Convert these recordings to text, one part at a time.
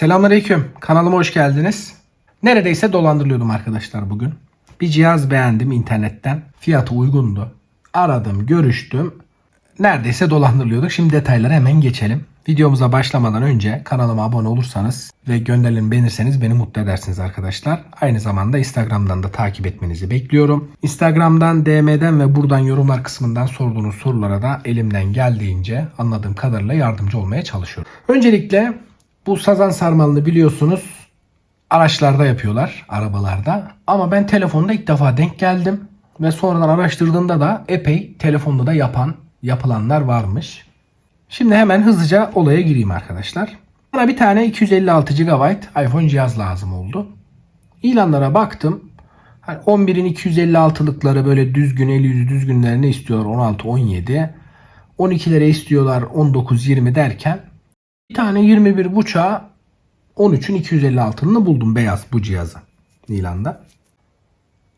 Selamünaleyküm. Kanalıma hoş geldiniz. Neredeyse dolandırılıyordum arkadaşlar bugün. Bir cihaz beğendim internetten. Fiyatı uygundu. Aradım, görüştüm. Neredeyse dolandırılıyorduk. Şimdi detaylara hemen geçelim. Videomuza başlamadan önce kanalıma abone olursanız ve gönderilerimi beğenirseniz beni mutlu edersiniz arkadaşlar. Aynı zamanda Instagram'dan da takip etmenizi bekliyorum. Instagram'dan, DM'den ve buradan yorumlar kısmından sorduğunuz sorulara da elimden geldiğince anladığım kadarıyla yardımcı olmaya çalışıyorum. Öncelikle bu sazan sarmalını biliyorsunuz araçlarda yapıyorlar, arabalarda. Ama ben telefonda ilk defa denk geldim. Ve sonradan araştırdığımda da epey telefonda da yapan, yapılanlar varmış. Şimdi hemen hızlıca olaya gireyim arkadaşlar. Bana bir tane 256 GB iPhone cihaz lazım oldu. İlanlara baktım. Hani 11'in 256'lıkları böyle düzgün, eli yüzü düzgünlerini istiyorlar 16, 17. 12'lere istiyorlar 19, 20 derken bir tane 21 buçuğa 13'ün 256'ını buldum beyaz bu cihazı ilanda.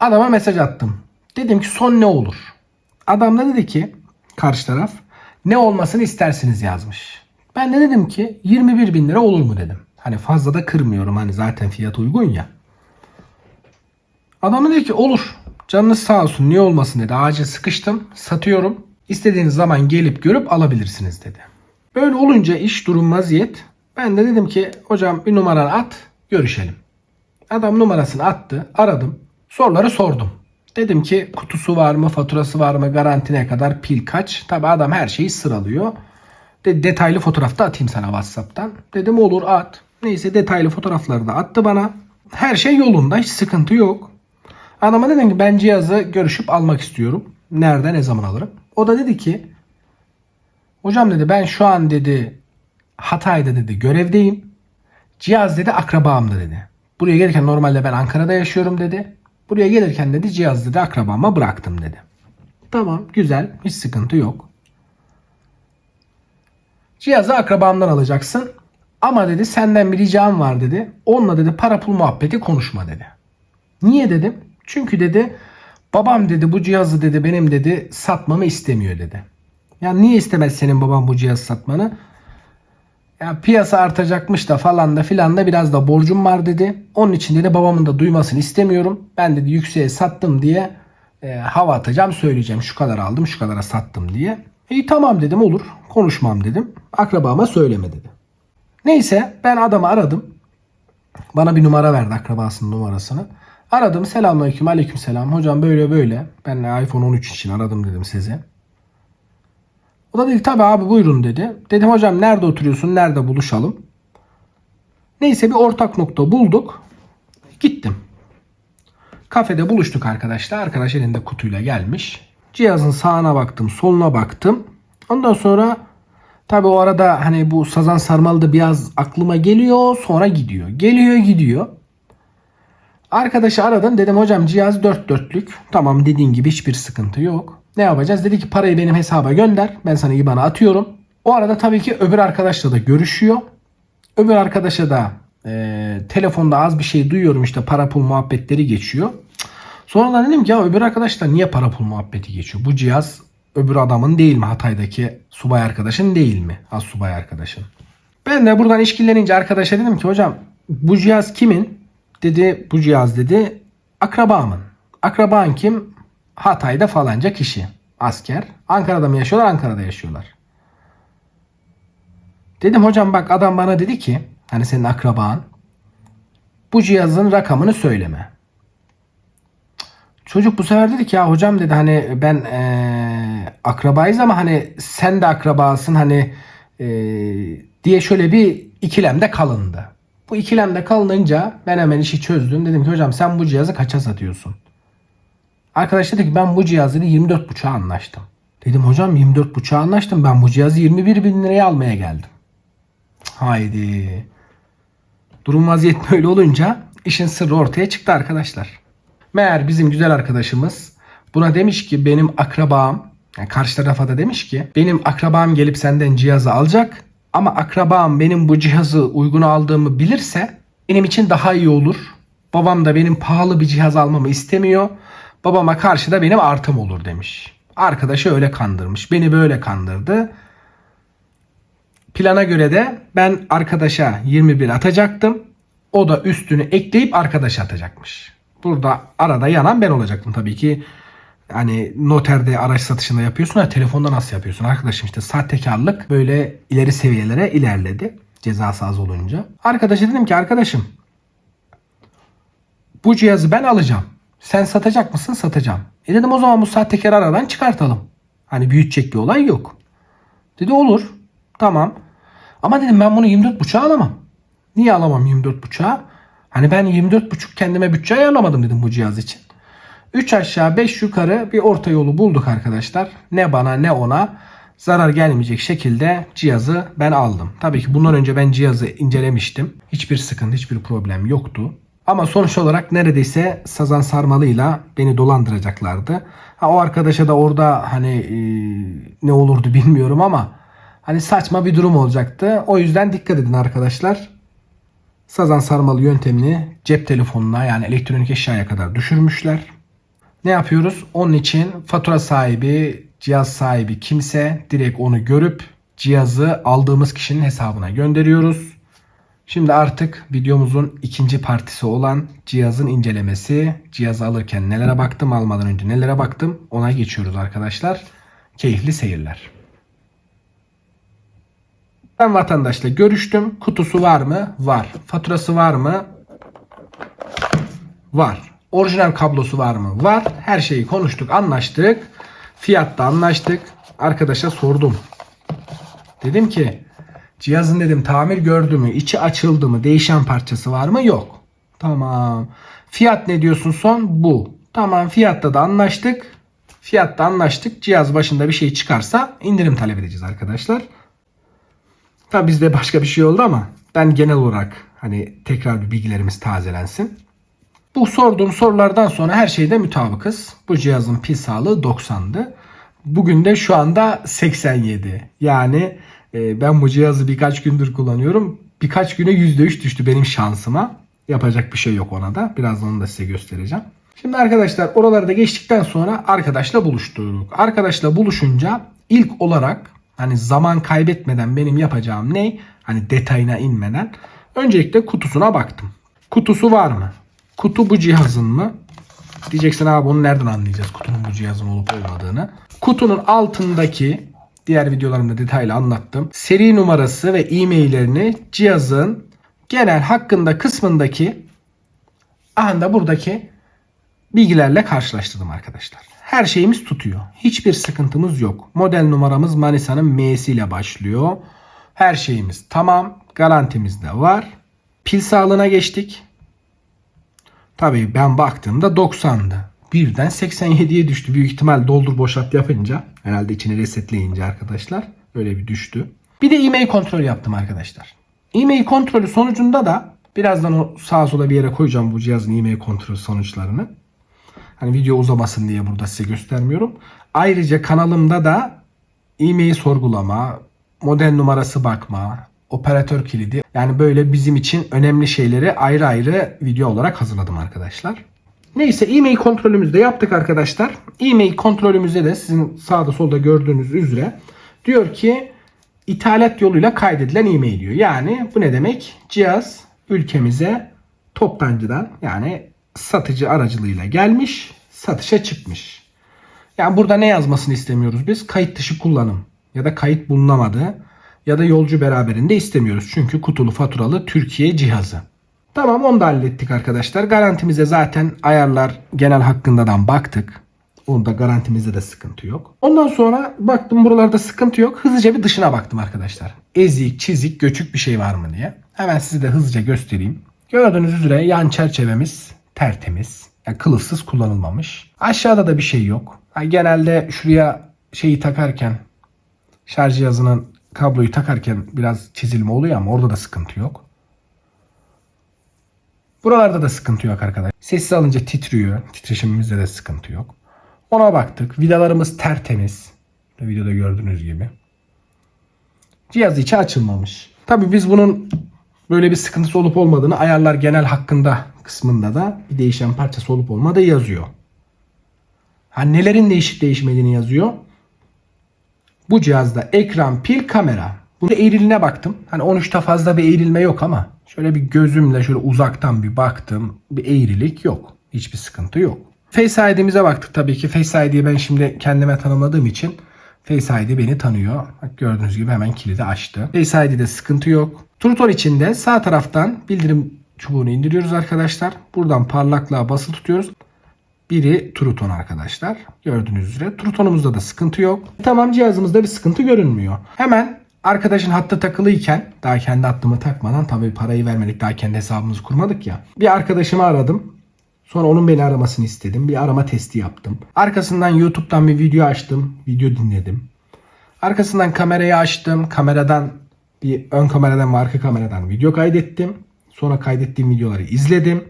Adama mesaj attım. Dedim ki son ne olur? Adam da dedi ki karşı taraf ne olmasını istersiniz yazmış. Ben de dedim ki 21 bin lira olur mu dedim. Hani fazla da kırmıyorum hani zaten fiyat uygun ya. Adam da dedi ki olur. Canınız sağ olsun niye olmasın dedi. Acil sıkıştım satıyorum. İstediğiniz zaman gelip görüp alabilirsiniz dedi. Böyle olunca iş durum vaziyet. Ben de dedim ki hocam bir numaranı at görüşelim. Adam numarasını attı aradım. Soruları sordum. Dedim ki kutusu var mı, faturası var mı, garanti ne kadar, pil kaç. Tabi adam her şeyi sıralıyor. De detaylı fotoğraf da atayım sana WhatsApp'tan. Dedim olur at. Neyse detaylı fotoğrafları da attı bana. Her şey yolunda hiç sıkıntı yok. Adama dedim ki ben cihazı görüşüp almak istiyorum. Nerede ne zaman alırım? O da dedi ki hocam dedi ben şu an dedi Hatay'da dedi görevdeyim. Cihaz dedi akrabamda dedi. Buraya gelirken normalde ben Ankara'da yaşıyorum dedi. Buraya gelirken dedi cihaz dedi akrabama bıraktım dedi. Tamam güzel hiç sıkıntı yok. Cihazı akrabamdan alacaksın. Ama dedi senden bir ricam var dedi. Onunla dedi para pul muhabbeti konuşma dedi. Niye dedim? Çünkü dedi babam dedi bu cihazı dedi benim dedi satmamı istemiyor dedi. Ya niye istemez senin baban bu cihazı satmanı? Ya piyasa artacakmış da falan da filan da biraz da borcum var dedi. Onun için dedi babamın da duymasını istemiyorum. Ben dedi yükseğe sattım diye e, hava atacağım söyleyeceğim. Şu kadar aldım şu kadara sattım diye. İyi tamam dedim olur konuşmam dedim. Akrabama söyleme dedi. Neyse ben adamı aradım. Bana bir numara verdi akrabasının numarasını. Aradım selamünaleyküm aleykümselam hocam böyle böyle. Ben iPhone 13 için aradım dedim size. O da dedi tabi abi buyurun dedi. Dedim hocam nerede oturuyorsun nerede buluşalım. Neyse bir ortak nokta bulduk. Gittim. Kafede buluştuk arkadaşlar. Arkadaş elinde kutuyla gelmiş. Cihazın sağına baktım soluna baktım. Ondan sonra tabi o arada hani bu sazan sarmalı da biraz aklıma geliyor sonra gidiyor. Geliyor gidiyor. Arkadaşı aradım dedim hocam cihaz dört dörtlük. Tamam dediğin gibi hiçbir sıkıntı yok. Ne yapacağız? Dedi ki parayı benim hesaba gönder. Ben sana IBAN'a atıyorum. O arada tabii ki öbür arkadaşla da görüşüyor. Öbür arkadaşa da e, telefonda az bir şey duyuyorum işte para pul muhabbetleri geçiyor. Sonradan dedim ki ya öbür arkadaşla niye para pul muhabbeti geçiyor? Bu cihaz öbür adamın değil mi? Hatay'daki subay arkadaşın değil mi? Az subay arkadaşın. Ben de buradan işkillenince arkadaşa dedim ki hocam bu cihaz kimin? Dedi bu cihaz dedi akrabamın. Akraban kim? Hatay'da falanca kişi. Asker. Ankara'da mı yaşıyorlar? Ankara'da yaşıyorlar. Dedim hocam bak adam bana dedi ki hani senin akraban bu cihazın rakamını söyleme. Çocuk bu sefer dedi ki ya hocam dedi hani ben ee, akrabayız ama hani sen de akrabasın hani ee, diye şöyle bir ikilemde kalındı. Bu ikilemde kalınınca ben hemen işi çözdüm. Dedim ki hocam sen bu cihazı kaça satıyorsun? Arkadaş dedi ki ben bu cihazı 24.5'a anlaştım. Dedim hocam 24.5'a anlaştım. Ben bu cihazı 21 bin liraya almaya geldim. Haydi. Durum vaziyet böyle olunca işin sırrı ortaya çıktı arkadaşlar. Meğer bizim güzel arkadaşımız buna demiş ki benim akrabam yani karşı tarafa da demiş ki benim akrabam gelip senden cihazı alacak ama akrabam benim bu cihazı uygun aldığımı bilirse benim için daha iyi olur. Babam da benim pahalı bir cihaz almamı istemiyor. Babama karşı da benim artım olur demiş. Arkadaşı öyle kandırmış. Beni böyle kandırdı. Plana göre de ben arkadaşa 21 atacaktım. O da üstünü ekleyip arkadaşa atacakmış. Burada arada yanan ben olacaktım tabii ki. Hani noterde araç satışında yapıyorsun ya telefonda nasıl yapıyorsun arkadaşım işte sahtekarlık böyle ileri seviyelere ilerledi cezası az olunca. Arkadaşa dedim ki arkadaşım bu cihazı ben alacağım. Sen satacak mısın? Satacağım. E dedim o zaman bu sahtekar aradan çıkartalım. Hani büyütecek bir olay yok. Dedi olur. Tamam. Ama dedim ben bunu 24.5'a alamam. Niye alamam 24.5'a? Hani ben 24.5 kendime bütçe ayarlamadım dedim bu cihaz için. 3 aşağı 5 yukarı bir orta yolu bulduk arkadaşlar. Ne bana ne ona zarar gelmeyecek şekilde cihazı ben aldım. Tabii ki bundan önce ben cihazı incelemiştim. Hiçbir sıkıntı, hiçbir problem yoktu. Ama sonuç olarak neredeyse sazan sarmalıyla beni dolandıracaklardı. Ha, o arkadaşa da orada hani e, ne olurdu bilmiyorum ama hani saçma bir durum olacaktı. O yüzden dikkat edin arkadaşlar. Sazan sarmalı yöntemini cep telefonuna yani elektronik eşyaya kadar düşürmüşler. Ne yapıyoruz? Onun için fatura sahibi, cihaz sahibi kimse direkt onu görüp cihazı aldığımız kişinin hesabına gönderiyoruz. Şimdi artık videomuzun ikinci partisi olan cihazın incelemesi. Cihazı alırken nelere baktım, almadan önce nelere baktım ona geçiyoruz arkadaşlar. Keyifli seyirler. Ben vatandaşla görüştüm. Kutusu var mı? Var. Faturası var mı? Var. Orijinal kablosu var mı? Var. Her şeyi konuştuk, anlaştık. Fiyatta anlaştık. Arkadaşa sordum. Dedim ki cihazın dedim tamir gördü mü? içi açıldı mı? Değişen parçası var mı? Yok. Tamam. Fiyat ne diyorsun son? Bu. Tamam fiyatta da anlaştık. Fiyatta anlaştık. Cihaz başında bir şey çıkarsa indirim talep edeceğiz arkadaşlar. Tabi bizde başka bir şey oldu ama ben genel olarak hani tekrar bir bilgilerimiz tazelensin. Bu sorduğum sorulardan sonra her şeyde mutabıkız. Bu cihazın pil sağlığı 90'dı. Bugün de şu anda 87. Yani e, ben bu cihazı birkaç gündür kullanıyorum. Birkaç güne %3 düştü benim şansıma. Yapacak bir şey yok ona da. Birazdan onu da size göstereceğim. Şimdi arkadaşlar oraları da geçtikten sonra arkadaşla buluştuk. Arkadaşla buluşunca ilk olarak hani zaman kaybetmeden benim yapacağım ne? Hani detayına inmeden öncelikle kutusuna baktım. Kutusu var mı? Kutu bu cihazın mı? Diyeceksin abi bunu nereden anlayacağız kutunun bu cihazın olup olmadığını. Kutunun altındaki diğer videolarımda detaylı anlattım. Seri numarası ve e-maillerini cihazın genel hakkında kısmındaki anda buradaki bilgilerle karşılaştırdım arkadaşlar. Her şeyimiz tutuyor. Hiçbir sıkıntımız yok. Model numaramız Manisa'nın M'si ile başlıyor. Her şeyimiz tamam. Garantimiz de var. Pil sağlığına geçtik. Tabii ben baktığımda 90'dı. Birden 87'ye düştü. Büyük ihtimal doldur boşalt yapınca. Herhalde içini resetleyince arkadaşlar. Öyle bir düştü. Bir de e-mail kontrolü yaptım arkadaşlar. E-mail kontrolü sonucunda da birazdan o sağa sola bir yere koyacağım bu cihazın e-mail kontrolü sonuçlarını. Hani video uzamasın diye burada size göstermiyorum. Ayrıca kanalımda da e-mail sorgulama, model numarası bakma, operatör kilidi yani böyle bizim için önemli şeyleri ayrı ayrı video olarak hazırladım arkadaşlar. Neyse e-mail kontrolümüzü de yaptık arkadaşlar. E-mail kontrolümüzde de sizin sağda solda gördüğünüz üzere diyor ki ithalat yoluyla kaydedilen e-mail diyor. Yani bu ne demek? Cihaz ülkemize toptancıdan yani satıcı aracılığıyla gelmiş, satışa çıkmış. Yani burada ne yazmasını istemiyoruz biz? Kayıt dışı kullanım ya da kayıt bulunamadı ya da yolcu beraberinde istemiyoruz. Çünkü kutulu faturalı Türkiye cihazı. Tamam onu da hallettik arkadaşlar. Garantimize zaten ayarlar genel hakkındadan baktık. Onda garantimizde de sıkıntı yok. Ondan sonra baktım buralarda sıkıntı yok. Hızlıca bir dışına baktım arkadaşlar. Ezik, çizik, göçük bir şey var mı diye. Hemen size de hızlıca göstereyim. Gördüğünüz üzere yan çerçevemiz tertemiz. Yani kılıfsız kullanılmamış. Aşağıda da bir şey yok. Yani genelde şuraya şeyi takarken şarj cihazının kabloyu takarken biraz çizilme oluyor ama orada da sıkıntı yok. Buralarda da sıkıntı yok arkadaşlar. Sessiz alınca titriyor. Titreşimimizde de sıkıntı yok. Ona baktık. Vidalarımız tertemiz. Videoda gördüğünüz gibi. Cihaz içi açılmamış. Tabi biz bunun böyle bir sıkıntısı olup olmadığını ayarlar genel hakkında kısmında da bir değişen parçası olup olmadığı yazıyor. Ha nelerin değişip değişmediğini yazıyor. Bu cihazda ekran, pil, kamera. Bunun eğriliğine baktım. Hani 13'te fazla bir eğrilme yok ama şöyle bir gözümle şöyle uzaktan bir baktım. Bir eğrilik yok. Hiçbir sıkıntı yok. Face ID'mize baktık tabii ki. Face ID'yi ben şimdi kendime tanımladığım için Face ID beni tanıyor. Bak gördüğünüz gibi hemen kilidi açtı. Face ID'de sıkıntı yok. Truton içinde sağ taraftan bildirim çubuğunu indiriyoruz arkadaşlar. Buradan parlaklığa basılı tutuyoruz. Biri Truton arkadaşlar. Gördüğünüz üzere. Truton'umuzda da sıkıntı yok. Tamam cihazımızda bir sıkıntı görünmüyor. Hemen arkadaşın hattı takılıyken daha kendi hattımı takmadan tabii parayı vermedik daha kendi hesabımızı kurmadık ya. Bir arkadaşımı aradım. Sonra onun beni aramasını istedim. Bir arama testi yaptım. Arkasından YouTube'dan bir video açtım. Video dinledim. Arkasından kamerayı açtım. Kameradan bir ön kameradan ve arka kameradan video kaydettim. Sonra kaydettiğim videoları izledim.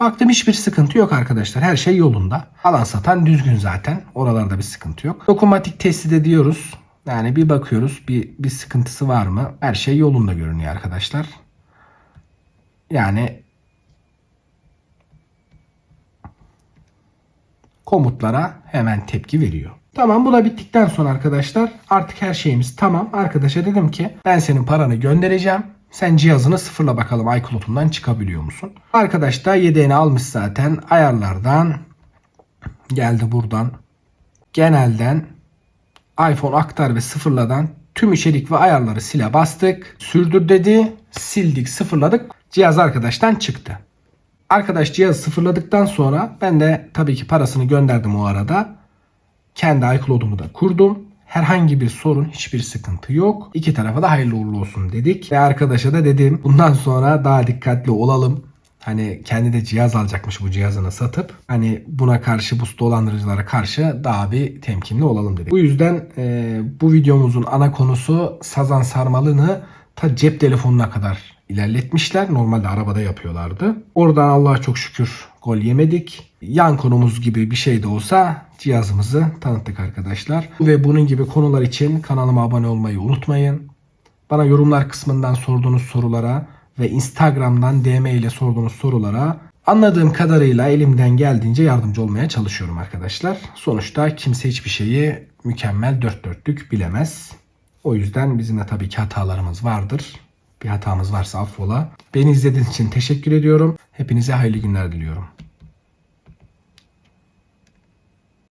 Baktım hiçbir sıkıntı yok arkadaşlar. Her şey yolunda. Alan satan düzgün zaten. Oralarda bir sıkıntı yok. Dokunmatik testi de diyoruz. Yani bir bakıyoruz bir, bir sıkıntısı var mı? Her şey yolunda görünüyor arkadaşlar. Yani komutlara hemen tepki veriyor. Tamam bu da bittikten sonra arkadaşlar artık her şeyimiz tamam. Arkadaşa dedim ki ben senin paranı göndereceğim. Sen cihazını sıfırla bakalım iCloud'undan çıkabiliyor musun? Arkadaş da yedeğini almış zaten. Ayarlardan geldi buradan. Genelden iPhone aktar ve sıfırladan tüm içerik ve ayarları sile bastık. Sürdür dedi. Sildik sıfırladık. Cihaz arkadaştan çıktı. Arkadaş cihazı sıfırladıktan sonra ben de tabii ki parasını gönderdim o arada. Kendi iCloud'umu da kurdum. Herhangi bir sorun, hiçbir sıkıntı yok. İki tarafa da hayırlı uğurlu olsun dedik. Ve arkadaşa da dedim bundan sonra daha dikkatli olalım. Hani kendi de cihaz alacakmış bu cihazını satıp hani buna karşı bu dolandırıcılara karşı daha bir temkinli olalım dedik. Bu yüzden e, bu videomuzun ana konusu sazan sarmalını ta cep telefonuna kadar ilerletmişler. Normalde arabada yapıyorlardı. Oradan Allah'a çok şükür gol yemedik. Yan konumuz gibi bir şey de olsa cihazımızı tanıttık arkadaşlar. Ve bunun gibi konular için kanalıma abone olmayı unutmayın. Bana yorumlar kısmından sorduğunuz sorulara ve Instagram'dan DM ile sorduğunuz sorulara anladığım kadarıyla elimden geldiğince yardımcı olmaya çalışıyorum arkadaşlar. Sonuçta kimse hiçbir şeyi mükemmel dört dörtlük bilemez. O yüzden bizim de tabii ki hatalarımız vardır. Bir hatamız varsa affola. Beni izlediğiniz için teşekkür ediyorum. Hepinize hayırlı günler diliyorum.